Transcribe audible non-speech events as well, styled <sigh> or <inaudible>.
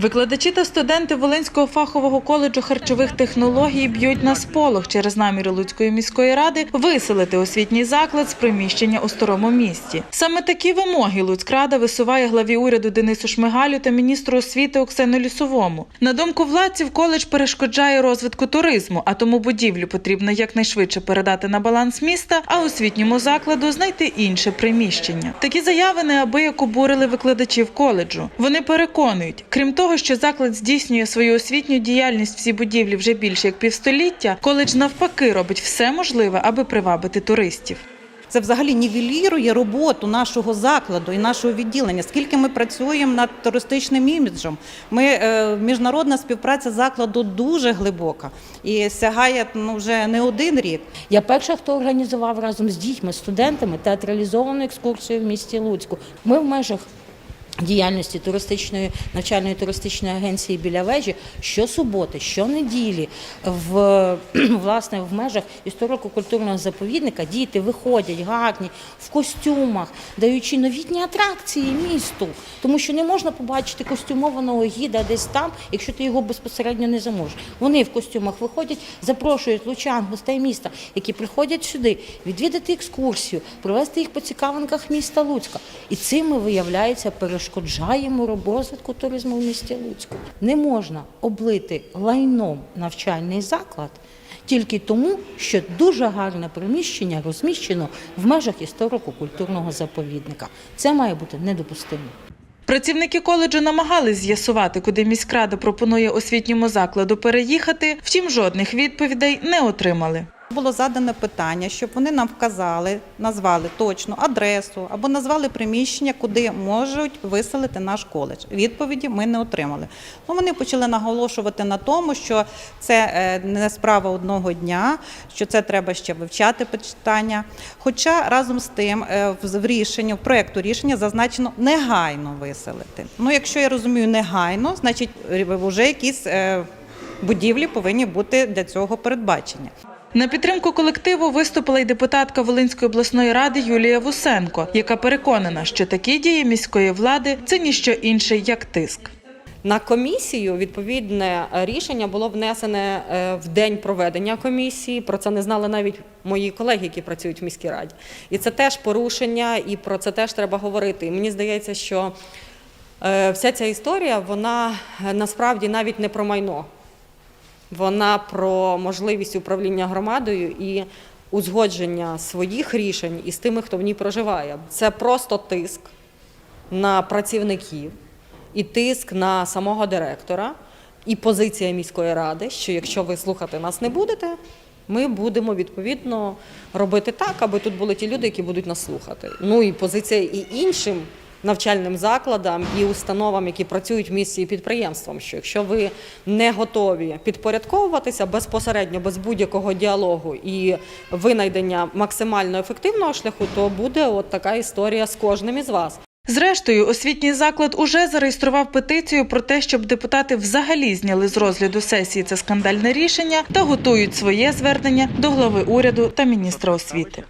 Викладачі та студенти Волинського фахового коледжу харчових технологій б'ють на сполох через наміри Луцької міської ради виселити освітній заклад з приміщення у старому місті. Саме такі вимоги Луцькрада висуває главі уряду Денису Шмигалю та міністру освіти Оксану Лісовому. На думку владців, коледж перешкоджає розвитку туризму, а тому будівлю потрібно якнайшвидше передати на баланс міста, а освітньому закладу знайти інше приміщення. Такі заяви неабияк обурили викладачів коледжу. Вони переконують, крім того, що заклад здійснює свою освітню діяльність всі будівлі вже більше як півстоліття, коледж навпаки робить все можливе, аби привабити туристів. Це взагалі нівелірує роботу нашого закладу і нашого відділення. Скільки ми працюємо над туристичним іміджем. Ми е, міжнародна співпраця закладу дуже глибока і сягає ну вже не один рік. Я перша, хто організував разом з дітьми, студентами театралізовану екскурсію в місті Луцьку. Ми в межах діяльності туристичної навчальної туристичної агенції біля вежі щосуботи, щонеділі в <clears throat> власне в межах історико-культурного заповідника діти виходять гарні в костюмах, даючи новітні атракції місту, тому що не можна побачити костюмованого гіда десь там, якщо ти його безпосередньо не заможеш. Вони в костюмах виходять, запрошують лучан, гостей міста, які приходять сюди відвідати екскурсію, провести їх по цікавинках міста Луцька. І цим ми виявляється перешкоджаємо розвитку туризму в місті Луцьку. Не можна облити лайном навчальний заклад. Тільки тому, що дуже гарне приміщення розміщено в межах історико-культурного заповідника. Це має бути недопустимо. Працівники коледжу намагались з'ясувати, куди міськрада пропонує освітньому закладу переїхати, втім жодних відповідей не отримали. Було задане питання, щоб вони нам вказали, назвали точну адресу або назвали приміщення, куди можуть виселити наш коледж. Відповіді ми не отримали. Ну, вони почали наголошувати на тому, що це е, не справа одного дня, що це треба ще вивчати питання. Хоча разом з тим е, в рішенні, в проєкту рішення зазначено негайно виселити. Ну, якщо я розумію, негайно, значить вже якісь е, будівлі повинні бути для цього передбачені. На підтримку колективу виступила й депутатка Волинської обласної ради Юлія Вусенко, яка переконана, що такі дії міської влади це ніщо інше як тиск. На комісію відповідне рішення було внесене е, в день проведення комісії. Про це не знали навіть мої колеги, які працюють в міській раді. І це теж порушення, і про це теж треба говорити. І мені здається, що е, вся ця історія вона е, насправді навіть не про майно. Вона про можливість управління громадою і узгодження своїх рішень із тими, хто в ній проживає. Це просто тиск на працівників і тиск на самого директора, і позиція міської ради, що якщо ви слухати нас не будете, ми будемо відповідно робити так, аби тут були ті люди, які будуть нас слухати. Ну і позиція і іншим навчальним закладам і установам, які працюють в місті і підприємствам, що якщо ви не готові підпорядковуватися безпосередньо без будь-якого діалогу і винайдення максимально ефективного шляху, то буде от така історія з кожним із вас. Зрештою, освітній заклад уже зареєстрував петицію про те, щоб депутати взагалі зняли з розгляду сесії це скандальне рішення та готують своє звернення до глави уряду та міністра освіти.